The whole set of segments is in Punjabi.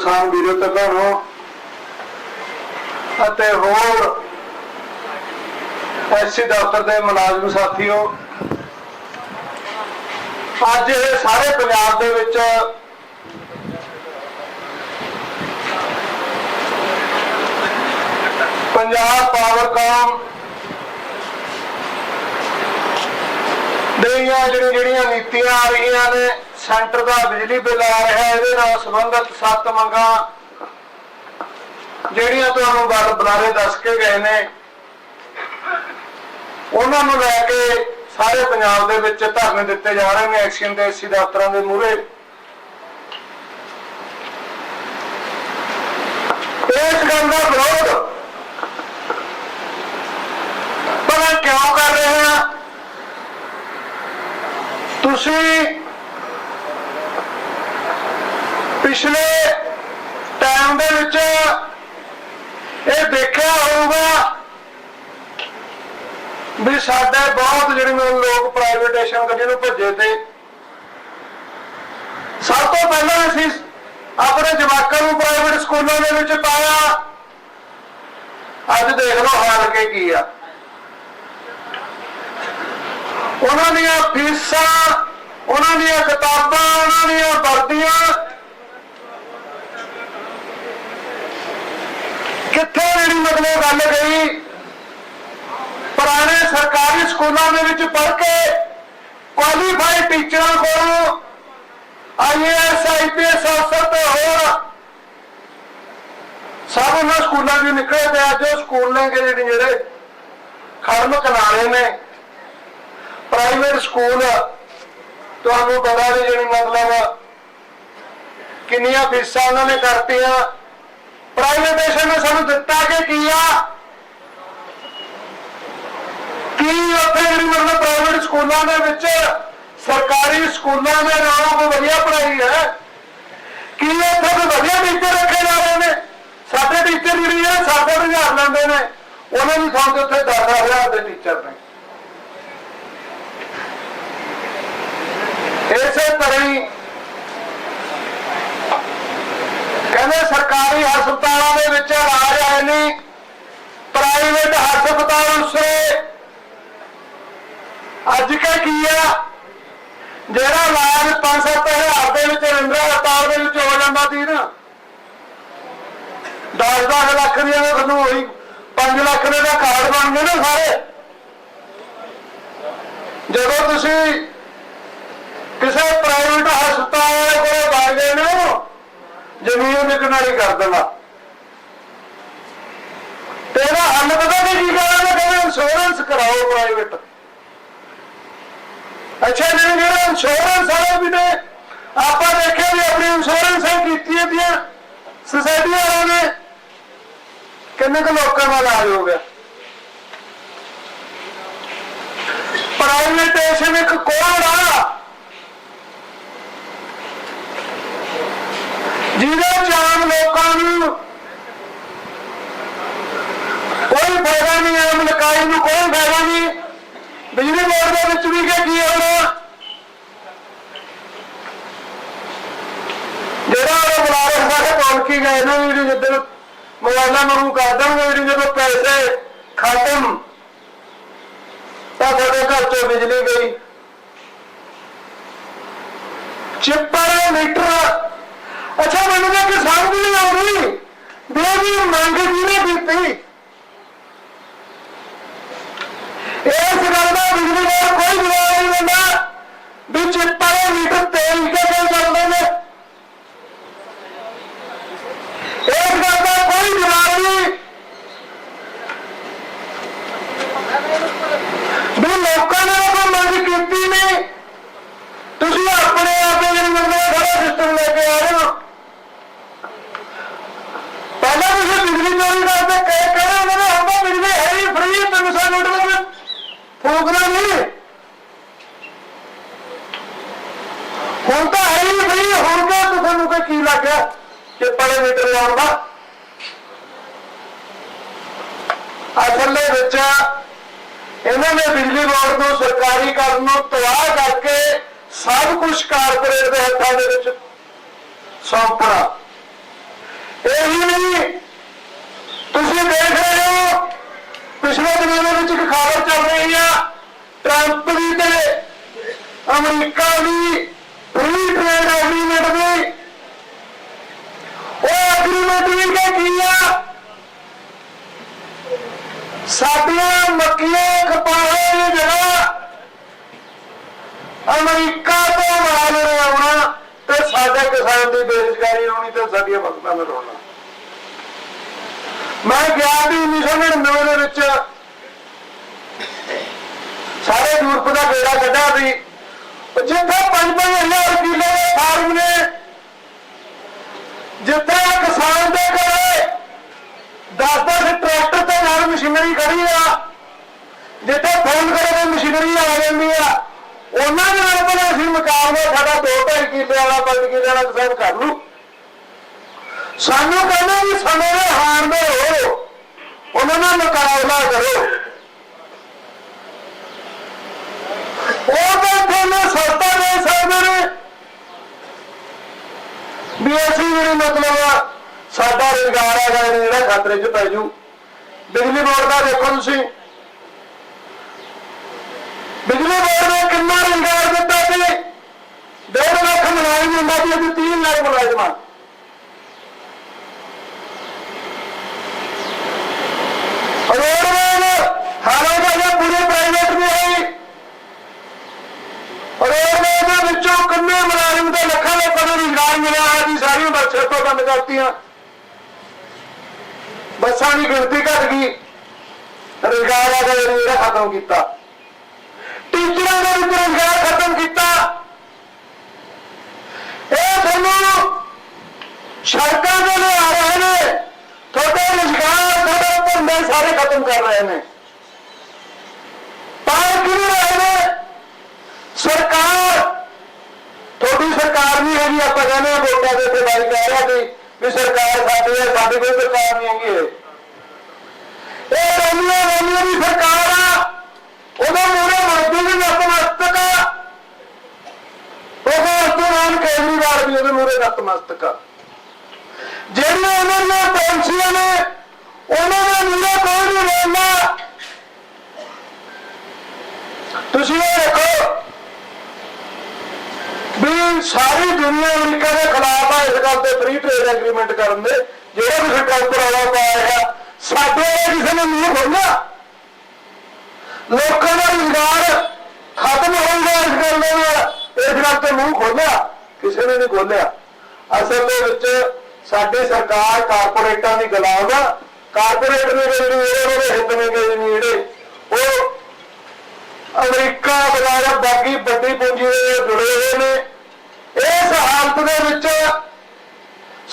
ਕਿਸਾਨ ਵੀਰੋ ਤੇ ਅਤੇ ਹੋਰ ਐਸੀ ਦਫ਼ਤਰ ਦੇ ਮੁਲਾਜ਼ਮ ਸਾਥੀਓ, ਅੱਜ ਇਹ ਸਾਰੇ ਪੰਜਾਬ ਦੇ ਵਿੱਚ ਪੰਜਾਬ ਪਾਵਰਕਾਮ ਦੀਆਂ ਜਿਹੜੀਆਂ ਨੀਤੀਆਂ ਆ ਰਹੀਆਂ ਨੇ। ਸੈਂਟਰ ਦਾ ਬਿਜਲੀ ਬਿੱਲ ਆ ਰਿਹਾ, ਇਹਦੇ ਨਾਲ ਸੰਬੰਧਿਤ ਸੱਤ ਮੰਗਾਂ, ਜਿਹੜੀਆਂ ਤੁਹਾਨੂੰ ਗੱਲ ਬੁਲਾਰੇ ਦੱਸ ਕੇ ਗਏ ਨੇ, ਉਹਨਾਂ ਨੂੰ ਲੈ ਕੇ ਸਾਰੇ ਪੰਜਾਬ ਦੇ ਵਿੱਚ ਧਰਨੇ ਦਿੱਤੇ ਜਾ ਰਹੇ ਨੇ ਐਕਸ਼ਨ ਦੇ ਏਸੀ ਦਫ਼ਤਰਾਂ ਦੇ ਮੂਹਰੇ। ਇਸ ਗੱਲ ਦਾ ਵਿਰੋਧ ਪਰ ਕਿਉਂ ਕਰ ਰਹੇ ਹਾਂ ਤੁਸੀਂ ਪਿਛਲੇ ਟਾਈਮ ਦੇ ਵਿੱਚ ਇਹ ਦੇਖਿਆ ਹੋਊਗਾ ਵੀ ਸਾਡੇ ਬਹੁਤ ਜਿਹੜੇ ਲੋਕ ਪ੍ਰਾਈਵੇਟੇਸ਼ਨ ਗੱਡੀ ਨੂੰ ਭੱਜੇ ਤੇ। ਸਭ ਤੋਂ ਪਹਿਲਾਂ ਅਸੀਂ ਆਪਣੇ ਜਵਾਕਾਂ ਨੂੰ ਪ੍ਰਾਈਵੇਟ ਸਕੂਲਾਂ ਦੇ ਵਿੱਚ ਪਾਇਆ। ਅੱਜ ਦੇਖ ਲਓ ਹਾਲ ਕੇ ਕੀ ਆ। ਉਹਨਾਂ ਦੀਆਂ ਫੀਸਾਂ, ਉਹਨਾਂ ਦੀਆਂ ਕਿਤਾਬਾਂ, ਉਹਨਾਂ ਦੀਆਂ ਵਰਦੀਆਂ ਕਿੱਥੇ ਜਿਹੜੀ ਮਤਲਬ ਗੱਲ ਗਈ? ਪੁਰਾਣੇ ਸਰਕਾਰੀ ਸਕੂਲਾਂ ਦੇ ਵਿੱਚ ਪੜ੍ਹ ਕੇ ਕੁਆਲੀਫਾਈਡ ਟੀਚਰਾਂ ਕੋਲੋਂ ਆਈਏਐਸ ਆਈਪੀਐਸ ਅਫਸਰ ਤੇ ਹੋਰ ਸਭ ਉਹਨਾਂ ਸਕੂਲਾਂ ਦੀ ਨਿਕਲੇ ਤੇ ਅੱਜ ਉਹ ਸਕੂਲ ਨੇ ਜਿਹੜੇ ਜਿਹੜੇ ਖੜਮ ਕਿਨਾਰੇ ਨੇ। ਪ੍ਰਾਈਵੇਟ ਸਕੂਲ ਤੁਹਾਨੂੰ ਪਤਾ ਨਹੀਂ ਜਿਹੜੀ ਮਤਲਬ ਕਿੰਨੀਆਂ ਫੀਸਾਂ ਉਹਨਾਂ ਨੇ ਕਰਤੀਆਂ। ਪ੍ਰਾਈਵੇਟੇਸ਼ਨ ਨੇ ਸਾਨੂੰ ਦਿੱਤਾ ਕਿ ਕੀ ਆ? ਕੀ ਉੱਥੇ ਜਿਹੜੀ ਮਤਲਬ ਪ੍ਰਾਈਵੇਟ ਸਕੂਲਾਂ ਦੇ ਵਿੱਚ ਸਰਕਾਰੀ ਸਕੂਲਾਂ ਦੇ ਨਾਲੋਂ ਕੋਈ ਵਧੀਆ ਪੜ੍ਹਾਈ ਹੈ? ਕੀ ਉੱਥੇ ਕੋਈ ਵਧੀਆ ਟੀਚਰ ਰੱਖੇ ਜਾ ਰਹੇ ਨੇ? ਸਾਡੇ ਟੀਚਰ ਜਿਹੜੀ ਹੈ 7-8000 ਲੈਂਦੇ ਨੇ। ਉਹਨਾਂ ਦੀ ਥਾਂ ਤੇ ਉੱਥੇ 10000 ਦੇ ਟੀਚਰ ਨੇ ਇਸੇ ਤਰ੍ਹਾਂ ਹੀ ਕਹਿੰਦੇ ਸਰਕਾਰੀ ਹਸਪਤਾਲਾਂ ਦੇ ਵਿੱਚ ਇਲਾਜ ਆਏ ਨਹੀਂ ਪ੍ਰਾਈਵੇਟ ਹਸਪਤਾਲ ਉਸਰੇ ਅੱਜ ਕੱਲ੍ਹ ਕੀ ਆ ਜਿਹੜਾ ਇਲਾਜ 5-7000 ਦੇ ਵਿੱਚ ਰਿੰਦਰਾ ਹਸਪਤਾਲ ਦੇ ਵਿੱਚ ਹੋ ਜਾਂਦਾ ਸੀ ਨਾ। 10-10 ਲੱਖ ਦੀਆਂ ਤਾਂ ਤੁਹਾਨੂੰ ਹੋਈ 5 ਲੱਖ ਦੇ ਦਾ ਕਾਰਡ ਬਣ ਗਏ ਨਾ ਸਾਰੇ। ਜਦੋਂ ਤੁਸੀਂ ਕਿਸੇ ਪ੍ਰਾਈਵੇਟ ਹਸਪਤਾਲ ਕੋਲ ਕੋਲੇ ਵਗ ਨੇ, ਜ਼ਮੀਨ ਦੇ ਕਰ ਦੇਣਾ। ਤੇ ਇਹਦਾ ਹੱਲ ਪਤਾ ਨਹੀਂ ਕੀ ਕਰਾਂਗੇ? ਕਹਿੰਦੇ ਇੰਸ਼ੋਰੈਂਸ ਕਰਾਓ ਪ੍ਰਾਈਵੇਟ ਅੱਛਾ, ਜਿਹੜੇ ਇੰਸ਼ੋਰੈਂਸ ਵਾਲੇ ਵੀ ਨੇ। ਆਪਾਂ ਦੇਖਿਆ ਵੀ ਆਪਣੀ ਇੰਸ਼ੋਰੈਂਸ ਕੀਤੀ ਦੀਆਂ ਸੁਸਾਇਟੀ ਵਾਲਿਆਂ ਨੇ। ਕਿੰਨੇ ਕੁ ਲੋਕਾਂ ਦਾ ਇਲਾਜ ਹੋ ਗਿਆ। ਪ੍ਰਾਈਵੇਟੇਸ਼ਨ ਇੱਕ ਕੋਡ ਆ। ਜਿਹਦੇ ਚ ਆਮ ਲੋਕਾਂ ਨੂੰ ਕੋਈ ਫਾਇਦਾ ਨਹੀਂ, ਆਮ ਮਲਕਾਈ ਨੂੰ ਕੋਈ ਫਾਇਦਾ ਨਹੀਂ। ਬਿਜਲੀ ਬੋਰਡ ਦੇ ਵਿੱਚ ਵੀ ਕੀ ਹੋਣਾ ਜਿਹੜਾ ਉਹ ਬੁਲਾਰੇ ਸਾਡੇ ਕੋਲ ਗਏ ਨੇ ਵੀ ਜਦੋਂ ਮੋਬਾਈਲਾਂ ਨੂੰ ਕਰ ਦੇਣਗੇ ਵੀ ਜਦੋਂ ਪੈਸੇ ਖਤਮ, ਤਾਂ ਸਾਡੇ ਘਰ ਚੋਂ ਬਿਜਲੀ ਗਈ। ਚਿੱਪਰ ਮੀਟਰ। ਅੱਛਾ, ਮੈਨੂੰ ਤਾਂ ਕਿਸਾਨ ਸਮਝ ਨਹੀਂ ਆਉਂਦੀ ਵੀ ਇਹਦੀ ਮੰਗ ਕਿਹਨੇ ਕੀਤੀ? ਇਸ ਗੱਲ ਦਾ ਬਿਜਲੀ ਬੋਰਡ ਕੋਈ ਜਵਾਬ ਨਹੀਂ ਦਿੰਦਾ ਵੀ ਚਿੱਪਰ ਮੀਟਰ ਤੇਲ ਕੇ ਚੱਲਦੇ ਨੇ ਇਸ ਗੱਲ ਦਾ ਕੋਈ ਜਵਾਬ ਨਹੀਂ ਵੀ ਲੋਕਾਂ ਨੇ ਕੋਈ ਮੰਗ ਕੀਤੀ ਨਹੀਂ ਤੁਸੀਂ ਆਪਣੇ ਆਪ ਹੀ ਜਿਹੜੀ ਸਾਰਾ ਸਿਸਟਮ ਲੈ ਕੇ ਆ ਰਹੇ ਹੋ। ਪਹਿਲਾਂ ਤੁਸੀਂ ਬਿਜਲੀ ਚੋਰੀ ਕਰਦੇ, ਕਹੇ ਕਹੇ ਉਹਨਾਂ ਨੇ ਹੁੰਦਾ ਬਿਜਲੀ ਹੈ ਹੀ ਫ੍ਰੀ 300 ਯੂਨਿਟ ਦੇ ਵਿੱਚ ਨਹੀਂ ਹੁਣ ਤਾਂ ਹੈ ਹੀ ਫ੍ਰੀ ਹੁਣ ਕਿ ਤੁਹਾਨੂੰ ਕੋਈ ਕੀ ਲੱਗਿਆ, ਕਿ ਬੜੇ ਮੀਟਰ ਲਾਉਣ ਦਾ। ਅਸਲ ਦੇ ਵਿੱਚ ਇਹਨਾਂ ਨੇ ਬਿਜਲੀ ਬੋਰਡ ਨੂੰ ਸਰਕਾਰੀ ਕਰਨ ਨੂੰ ਤਬਾਹ ਕਰਕੇ ਸਭ ਕੁਝ ਕਾਰਪੋਰੇਟ ਦੇ ਹੱਥਾਂ ਦੇ ਵਿੱਚ ਸੌਂਪਣਾ। ਇਹ ਹੀ ਨਹੀਂ, ਤੁਸੀਂ ਦੇਖ ਰਹੇ ਹੋ, ਪਿਛਲੇ ਦਿਨਾਂ ਦੇ ਵਿੱਚ ਇੱਕ ਖਬਰ ਚੱਲ ਰਹੀ ਆ, ਟਰੰਪ ਦੀ ਤੇ ਅਮਰੀਕਾ ਦੀ ਫ੍ਰੀ ਟ੍ਰੇਡ ਐਗਰੀਮੈਂਟ ਦੀ। ਉਹ ਐਗਰੀਮੈਂਟ ਵੀ ਕੀ ਆ? ਸਾਡੀਆਂ ਮੱਕੀਆਂ ਕਪਾਹਾਂ ਦੀ ਜਗ੍ਹਾ। ਅਮਰੀਕਾ ਤੋਂ ਮਾਲ ਆਉਣਾ ਤੇ ਸਾਡੇ ਕਿਸਾਨ ਦੀ ਬੇਰੁਜ਼ਗਾਰੀ ਆਉਣੀ ਤੇ ਸਾਡੀਆਂ ਫਸਲਾਂ ਨੂੰ ਰੋਣਾ ਮੈਂ ਗਿਆ ਵੀ 1999 ਦੇ ਵਿੱਚ। ਸਾਰੇ ਯੂਰਪ ਦਾ ਗੇੜਾ ਕੱਢਾ ਵੀ ਜਿੱਥੇ 5-5000 ਕਿੱਲੇ ਦੇ ਫਾਰਮ ਨੇ, ਜਿੱਥੇ ਕਿਸਾਨ ਦੇ ਘਰੇ 10-10 ਟਰੈਕਟਰ ਤੇ ਨਾਲ ਮਸ਼ੀਨਰੀ ਖੜੀ ਆ ਜਿੱਥੇ ਫੋਨ ਕਰੇ ਤੇ ਮਸ਼ੀਨਰੀ ਆ ਜਾਂਦੀ ਆ। ਉਹਨਾਂ ਦੇ ਨਾਲ ਪਹਿਲਾਂ ਅਸੀਂ ਮੁਕਾਬਲਾ ਸਾਡਾ 2-2 ਕਿੱਲੇ ਵਾਲਾ 5 ਕਿੱਲੇ ਵਾਲਾ ਕਿਸਾਨ ਕਰ ਲੂ ਸਾਨੂੰ ਕਹਿੰਦੇ ਵੀ ਸਮੇਂ ਦੇ ਹਾਰ ਦੇ ਹੋ ਉਹਨਾਂ ਨਾਲ ਮੁਕਾਬਲਾ ਕਰੋ। ਉਹ ਤਾਂ ਤੁਹਾਨੂੰ ਸਸਤਾ ਦੇ ਸਕਦੇ ਨੇ। ਵੀ ਅਸੀਂ ਜਿਹੜੀ ਮਤਲਬ ਸਾਡਾ ਰੁਜ਼ਗਾਰ ਹੈਗਾ ਇਹ ਜਿਹੜਾ ਖਤਰੇ 'ਚ ਪੈ ਜੂ। ਬਿਜਲੀ ਬੋਰਡ ਦਾ ਦੇਖੋ ਤੁਸੀਂ। ਬਿਜਲੀ ਬੋਰਡ ਨੇ ਕਿੰਨਾ ਰੁਜ਼ਗਾਰ ਦਿੱਤਾ ਸੀ? ਡੇਢ ਲੱਖ ਮੁਲਾਜ਼ਮ ਹੁੰਦਾ ਸੀ ਅੱਜ 3 ਲੱਖ ਮੁਲਾਜ਼ਮਾਂ ਰੋਡਵੇਜ਼ ਹਾਲਾਂਕਿ ਇਹ ਪੂਰੇ ਪ੍ਰਾਈਵੇਟ ਵੀ ਹੋਈ। ਰੋਡਵੇਜ਼ ਦੇ ਵਿੱਚੋਂ ਕਿੰਨੇ ਮੁਲਾਜ਼ਮ ਤੇ ਲੱਖਾਂ ਲੋਕਾਂ ਨੂੰ ਰੁਜ਼ਗਾਰ ਮਿਲਿਆ ਹੈ ਜੀ, ਸਾਰੀਆਂ ਬੱਸਾਂ ਤੋਂ ਬੰਦ ਕਰਤੀਆਂ। ਬੱਸਾਂ ਦੀ ਗਿਣਤੀ ਘਟ ਗਈ। ਰੁਜ਼ਗਾਰ ਆ ਗਿਆ ਜਿਹੜਾ ਖਤਮ ਕੀਤਾ। ਟੀਚਰਾਂ ਦੇ ਵਿੱਚ ਰੁਜ਼ਗਾਰ ਖਤਮ ਕੀਤਾ। ਇਹ ਤੁਹਾਨੂੰ ਸੜਕਾਂ ਤੇ ਲਿਆ ਰਹੇ ਨੇ। ਤੁਹਾਡੇ ਰੁਜ਼ਗਾਰ ਤੁਹਾਡੇ ਧੰਦੇ ਸਾਰੇ ਖਤਮ ਕਰ ਰਹੇ ਨੇ। ਪਰ ਕਿਉਂ ਰਹੇ ਨੇ? ਸਰਕਾਰ, ਤੁਹਾਡੀ ਸਰਕਾਰ ਨਹੀਂ ਹੈਗੀ, ਆਪਾਂ ਕਹਿੰਦੇ ਹਾਂ ਵੋਟਾਂ ਦੇ ਉੱਤੇ ਬਾਈ ਕਹਿ ਰਿਹਾ ਕਿ ਵੀ ਸਰਕਾਰ ਸਾਡੀ ਹੈ, ਸਾਡੀ ਕੋਈ ਸਰਕਾਰ ਨਹੀਂ ਹੈਗੀ ਇਹ। ਇਹ ਰੋਮੀਆਂ ਰੋਮੀਆਂ ਦੀ ਸਰਕਾਰ ਉਹਦੇ ਮੂਹਰੇ ਮੋਦੀ ਦੀ ਨਤਮਸਤਕ ਆ। ਉਹ ਅਰਜੁਨ ਕੇਜਰੀਵਾਲ ਵੀ ਉਹਦੇ ਮੂਹਰੇ ਨਤਮਸਤਕ ਆ। ਜਿਹੜੀਆਂ ਉਹਨਾਂ ਦੀਆਂ ਪਾਲਿਸੀਆਂ ਨੇ, ਉਹਨਾਂ ਦੇ ਮੂਹਰੇ ਕੋਈ ਨਹੀਂ ਰਹਿੰਦਾ ਤੁਸੀਂ ਇਹ ਦੇਖੋ ਵੀ ਸਾਰੀ ਦੁਨੀਆ ਅਮਰੀਕਾ ਦੇ ਖਿਲਾਫ ਆ ਇਸ ਗੱਲ ਤੇ ਫ੍ਰੀ ਟ੍ਰੇਡ ਐਗਰੀਮੈਂਟ ਕਰਨ ਦੇ। ਜਿਹੜਾ ਵੀ ਸਰਕਾਰ ਕਰਾਉਣਾ ਪਾਇਆ ਸਾਡੇ ਕਿਸੇ ਨੇ ਨਹੀਂ ਖੋਲ੍ਹਿਆ? ਲੋਕਾਂ ਦਾ ਰੁਜ਼ਗਾਰ ਖਤਮ ਹੋਊਗਾ ਇਸ ਗੱਲ ਦੇ ਨਾਲ ਇਸ ਗੱਲ ਤੇ ਮੂੰਹ ਖੋਲਿਆ, ਕਿਸੇ ਨੇ ਨਹੀਂ ਖੋਲਿਆ। ਅਸਲ ਦੇ ਵਿੱਚ ਸਾਡੀ ਸਰਕਾਰ ਕਾਰਪੋਰੇਟਾਂ ਦੀ ਗੁਲਾਮ ਆ। ਕਾਰਪੋਰੇਟ ਨੇ ਜਿਹੜੇ ਉਹਨਾਂ ਦੇ ਹਿੱਤ ਨੇ ਜਿਹੜੇ ਉਹ ਅਮਰੀਕਾ ਵਗੈਰਾ ਬਾਕੀ ਵੱਡੀ ਪੂੰਜੀ ਦੇ ਜੁੜੇ ਹੋਏ ਨੇ। ਇਸ ਹਾਲਤ ਦੇ ਵਿੱਚ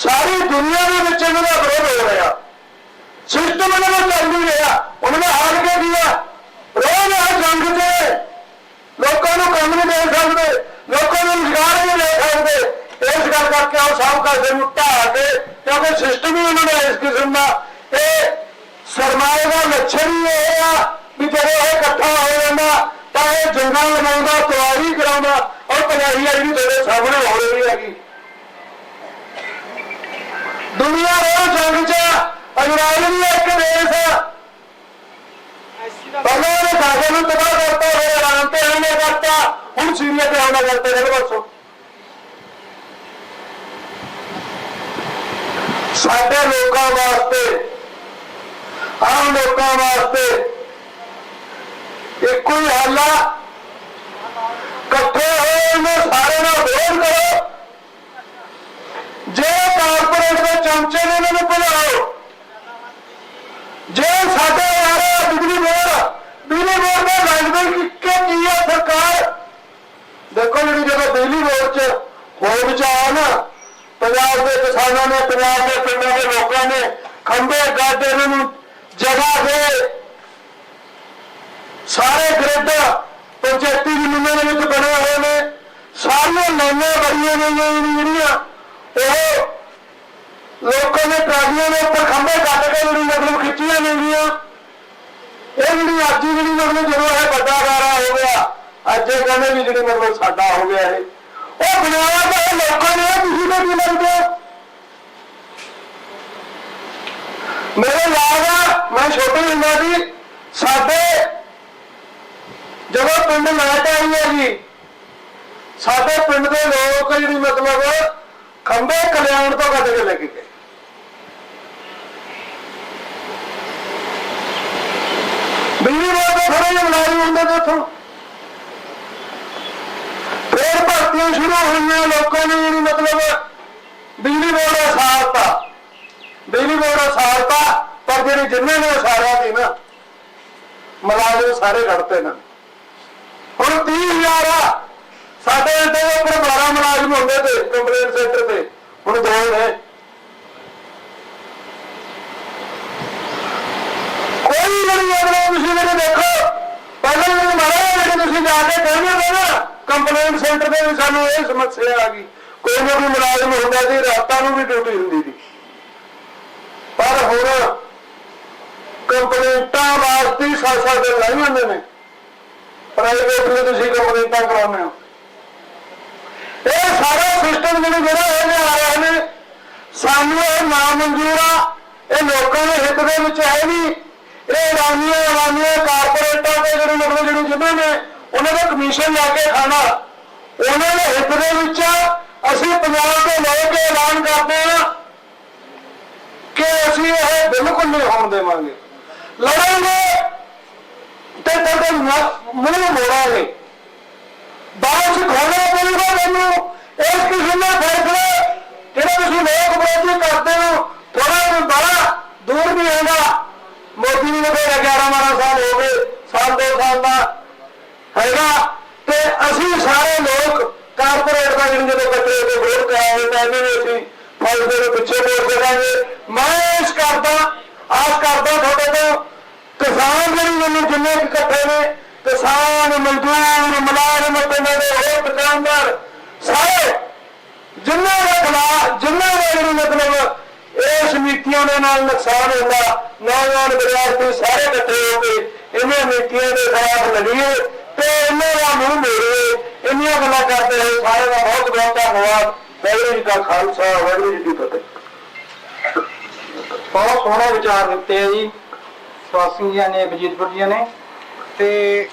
ਸਾਰੀ ਦੁਨੀਆ ਦੇ ਵਿੱਚ ਇਹਨਾਂ ਦਾ ਵਿਰੋਧ ਹੋ ਰਿਹਾ ਸਿਸਟਮ ਇਹਨਾਂ ਦਾ ਚੱਲ ਨਹੀਂ ਰਿਹਾ ਉਹਨਾਂ ਦਾ ਹਾਲ ਕੀ ਗਿਆ ਰੋਜ਼ ਆ ਜੰਗ ਤੇ ਲੋਕਾਂ ਨੂੰ ਕੰਮ ਨਹੀਂ ਦੇ ਸਕਦੇ ਲੋਕਾਂ ਨੂੰ ਰੁਜ਼ਗਾਰ ਨਹੀਂ ਦੇ ਸਕਦੇ ਇਸ ਗੱਲ ਕਰਕੇ ਆਓ ਸਭ ਕਰਦੇ ਨੂੰ ਢਾਹ ਕੇ, ਕਿਉਂਕਿ ਸਿਸਟਮ ਹੀ ਉਹਨਾਂ ਦਾ ਇਸ ਕਿਸਮ ਦਾ। ਇਹ ਸਰਮਾਏ ਦਾ ਲੱਛਣ ਹੀ ਇਹ ਆ ਵੀ ਜਦੋਂ ਇਹ ਇਕੱਠਾ ਹੋ ਜਾਂਦਾ, ਤਾਂ ਇਹ ਜੰਗਾਂ ਲਗਾਉਂਦਾ, ਤਿਆਰੀ ਕਰਾਉਂਦਾ, ਔਰ ਪੰਜਾਬੀ ਆ ਜਿਹੜੀ ਤੁਹਾਡੇ ਸਾਹਮਣੇ ਹੋ ਰਹੀ ਹੈਗੀ। ਦੁਨੀਆ ਰੋਜ਼ ਜੰਗ 'ਚ ਇਜ਼ਰਾਈਲ ਵੀ ਇੱਕ ਦੇਸ਼ ਆ। ਪਹਿਲਾਂ ਉਹਨੇ ਗਾਜ਼ਾ ਨੂੰ ਤਬਾਹ ਕਰਤਾ, ਫਿਰ ਆਰਾਮ ਤੇ ਹਮਲੇ ਕਰਤਾ, ਹੁਣ ਸੀਰੀਆ ਤੇ ਹਮਲਾ ਕਰਤਾ ਨੇ ਬਸੋ ਸਾਡੇ ਲੋਕਾਂ ਵਾਸਤੇ, ਆਮ ਲੋਕਾਂ ਵਾਸਤੇ ਇੱਕੋ ਹੀ ਹੱਲ ਆ? ਇਕੱਠੇ ਹੋਏ ਇਹਨੂੰ ਸਾਰੇ ਨਾਲ ਵਿਰੋਧ ਕਰੋ। ਜੇ ਕਾਰਪੋਰੇਟ ਦੇ ਚਮਚੇ ਨੇ ਇਹਨਾਂ ਨੂੰ ਭੁਲਾਓ ਜੇ ਸਾਡੇ ਯਾਰ ਬਿਜਲੀ ਬੋਰਡ ਬਿਜਲੀ ਬੋਰਡ ਦਾ ਲਾਇਸੈਂਸ ਕਿ ਕੀ ਹੈ ਸਰਕਾਰ। ਦੇਖੋ ਜਿਹੜੀ ਜਦੋਂ ਬਿਜਲੀ ਬੋਰਡ ਚ ਹੋ ਵਿਚਾਰ ਨਾ ਪੰਜਾਬ ਦੇ ਕਿਸਾਨਾਂ ਨੇ, ਪੰਜਾਬ ਦੇ ਪਿੰਡਾਂ ਦੇ ਲੋਕਾਂ ਨੇ ਖੰਭੇ ਗਾਡੇ ਨੂੰ ਜਗ੍ਹਾ ਦੇ ਸਾਰੇ ਗ੍ਰਿਡ ਪੰਚਾਇਤੀ ਜ਼ਮੀਨਾਂ ਦੇ ਵਿੱਚ ਬਣੇ ਹੋਏ ਨੇ। ਸਾਰੀਆਂ ਲਾਈਨਾਂ ਬੜੀਆਂ ਗਈਆਂ ਜਿਹੜੀਆਂ, ਉਹ ਲੋਕਾਂ ਨੇ ਟਰਾਲੀਆਂ ਦੇ ਉੱਪਰ ਖੰਭੇ ਕੱਟ ਕੇ ਜਿਹੜੀ ਮਤਲਬ ਖਿੱਚੀਆਂ ਨੇਗੀਆਂ ਇਹ ਜਿਹੜੀ ਅੱਜ ਜਿਹੜੀ ਮਤਲਬ ਜਦੋਂ ਇਹ ਵੱਡਾ ਗਾਰਾ ਹੋ ਗਿਆ, ਅੱਜ ਇਹ ਕਹਿੰਦੇ ਵੀ ਜਿਹੜੀ ਮਤਲਬ ਸਾਡਾ ਹੋ ਗਿਆ ਇਹ। ਉਹ ਬਣਾਇਆ ਤਾਂ ਲੋਕਾਂ ਨੇ ਤੁਸੀਂ ਤਾਂ ਕੀ ਲੱਗਦੇ ਹੋ? ਮੇਰੇ ਯਾਦ ਆ, ਮੈਂ ਛੋਟੇ ਹੁੰਦਾ ਸੀ। ਸਾਡੇ ਜਦੋਂ ਪਿੰਡ ਲਾਟ ਆਈ ਹੈ ਜੀ, ਸਾਡੇ ਪਿੰਡ ਦੇ ਲੋਕ ਜਿਹੜੀ ਮਤਲਬ ਖੰਬੇ ਕਲਿਆਣ ਤੋਂ ਕੱਢ ਕੇ ਲੈ ਕੇ ਗਏ। ਬਿਜਲੀ ਬੋਰਡ ਦੇ ਥੋੜੇ ਜਿਹੇ ਹੁੰਦੇ ਤੇ ਉੱਥੋਂ ਫੇਰ ਭਰਤੀਆਂ ਹੋਈਆਂ, ਲੋਕਾਂ ਨੇ ਜਿਹੜੀ ਮਤਲਬ ਬਿਜਲੀ ਬੋਰਡ ਦਾ ਸਾਰਤਾ ਬਿਜਲੀ ਬੋਰਡ ਦਾ ਸਾਰਤਾ ਪਰ ਜਿਹੜੀ ਜਿੰਨੇ ਨੇ ਸਾਰਿਆ ਸੀ ਨਾ, ਮੁਲਾਜ਼ਮ ਸਾਰੇ ਕੱਢਤੇ ਨੇ। ਹੁਣ 30000 ਆ। ਸਾਡੇ ਇੱਥੇ ਉੱਪਰ 12 ਮੁਲਾਜ਼ਮ ਹੁੰਦੇ ਤੇ, ਕੰਪਲੇਂਟ ਸੈਂਟਰ ਤੇ। ਹੁਣ ਦੋ ਨੇ ਕੋਈ ਨਹੀਂ ਅਗਲਾ ਤੁਸੀਂ ਮੇਰੇ ਦੇਖੋ ਪਹਿਲਾਂ ਮੈਨੂੰ ਮਾਰਾ ਜਿਹੜੇ ਤੁਸੀਂ ਜਾ ਕੇ ਕਹਿੰਦੇ ਹੋ ਨਾ ਕੰਪਲੇਂਟ ਸੈਂਟਰ ਤੇ ਵੀ ਸਾਨੂੰ ਆ ਗਈ। ਕੋਈ ਨਾ ਕੋਈ ਮੁਲਾਜ਼ਮ ਹੁੰਦਾ ਸੀ, ਰਾਤਾਂ ਨੂੰ ਵੀ ਡਿਊਟੀ ਹੁੰਦੀ ਸੀ। ਪਰ ਹੁਣ ਕੰਪਲੇਂਟਾਂ ਵਾਸਤੇ ਹੀ ਸੱਤ ਲਾਈ ਜਾਂਦੇ ਨੇ। ਪ੍ਰਾਈਵੇਟ ਨੂੰ ਤੁਸੀਂ ਕੰਪਲੇਂਟਾਂ ਕਰਾਉਂਦੇ ਹੋ। ਇਹ ਸਾਰਾ ਸਿਸਟਮ ਜਿਹੜੇ ਜਿਹੜਾ ਇਹ ਆ ਰਹੇ ਨੇ, ਸਾਨੂੰ ਇਹ ਨਾ ਮਨਜ਼ੂਰ ਆ। ਇਹ ਲੋਕਾਂ ਦੇ ਹਿੱਤ ਦੇ ਵਿੱਚ ਹੈ ਨਹੀਂ। ਇਹ ਰਾਨੀਆਂ ਰਾਨੀਆਂ ਕਾਰਪੋਰੇਟਾਂ ਦੇ ਜਿਹੜੇ ਮਤਲਬ ਜਿਹੜੇ ਜਿਨ੍ਹਾਂ ਨੇ, ਉਹਨਾਂ ਦਾ ਕਮਿਸ਼ਨ ਲਾ ਕੇ ਖਾਣਾ। ਉਹਨਾਂ ਦੇ ਹਿੱਤ ਦੇ ਵਿੱਚ ਅਸੀਂ ਪੰਜਾਬ ਦੇ ਲੋਕ ਐਲਾਨ ਕਰਦੇ ਹਾਂ ਕਿ ਅਸੀਂ ਇਹ ਬਿਲਕੁਲ ਨਹੀਂ ਹੋਣ ਦੇਵਾਂਗੇ। ਲੜਾਂਗੇ ਤੇ ਤੁਹਾਡੇ ਮੂੰਹ ਮੋੜਾਂਗੇ। ਬਾਅਦ ਚ ਖੋਲਣਾ ਪਊਗਾ ਮੈਨੂੰ, ਇਸ ਕਿਸਮ ਦਾ ਫੈਸਲਾ ਜਿਹੜਾ ਤੁਸੀਂ ਲੋਕ ਵਿਰੋਧੀ ਕਰਦੇ ਹੋ ਥੋੜਾ ਬੜਾ ਦੂਰ ਨਹੀਂ ਹੈਗਾ। ਮੋਦੀ ਨੂੰ ਤਾਂ 11 12 ਸਾਲ ਹੋ ਗਏ, ਸਾਲ ਦੋ ਸਾਲ ਦਾ ਹੈਗਾ। ਤੇ ਅਸੀਂ ਸਾਰੇ ਲੋਕ ਕਾਰਪੋਰੇਟ ਦਾ ਜਿਹੜੀ ਜਦੋਂ ਕੱਟੇ ਤੇ ਵੋਟ ਕਰਾਂਗੇ ਤਾਂ ਇਹਨਾਂ ਨੂੰ ਅਸੀਂ ਫਾਇਦੇ ਦੇ ਪਿੱਛੇ ਵੋਟ ਦੇਵਾਂਗੇ ਮੈਂ ਇਸ ਕਰਦਾ, ਆਸ ਕਰਦਾ ਤੁਹਾਡੇ ਤੋਂ, ਕਿਸਾਨ ਜਿਹੜੇ ਮੈਨੂੰ ਜਿੰਨੇ ਇਕੱਠੇ ਨੇ, ਕਿਸਾਨ, ਮਜ਼ਦੂਰ, ਮੁਲਾਜ਼ਮ, ਪਿੰਡਾਂ ਦੇ ਹੋਰ ਦੁਕਾਨਦਾਰ, ਸਾਰੇ ਜਿੰਨੇ ਦੇ ਖਿਲਾਫ, ਜਿੰਨੇ ਦੇ ਜਿਹੜੀ ਮਤਲਬ ਇਸ ਨੀਤੀਆਂ ਦੇ ਨਾਲ ਨੁਕਸਾਨ ਹੁੰਦਾ, ਨੌਜਵਾਨ ਵਿਦਿਆਰਥੀ ਸਾਰੇ ਇਕੱਠੇ ਹੋ ਕੇ ਇਹਨਾਂ ਨੀਤੀਆਂ ਦੇ ਖਿਲਾਫ ਲੜੀਏ। ਇਹਨਾਂ ਦਾ ਮੂੰਹ ਮੋੜੀਏ ਇੰਨੀਆਂ ਗੱਲਾਂ ਕਰਦੇ ਹੋਏ ਸਾਰੇ ਦਾ ਬਹੁਤ ਬਹੁਤ ਧੰਨਵਾਦ। ਵਾਹਿਗੁਰੂ ਜੀ ਕਾ ਖਾਲਸਾ, ਵਾਹਿਗੁਰੂ ਜੀ ਕੀ ਫਤਿਹ। ਬਹੁਤ ਸੋਹਣਾ ਵਿਚਾਰ ਦਿੱਤੇ ਆ ਜੀ। ਸਵਾਸੀ ਜੀਆਂ ਨੇ, ਬਜੀਤਪੁਰ ਜੀਆਂ ਨੇ। ਤੇ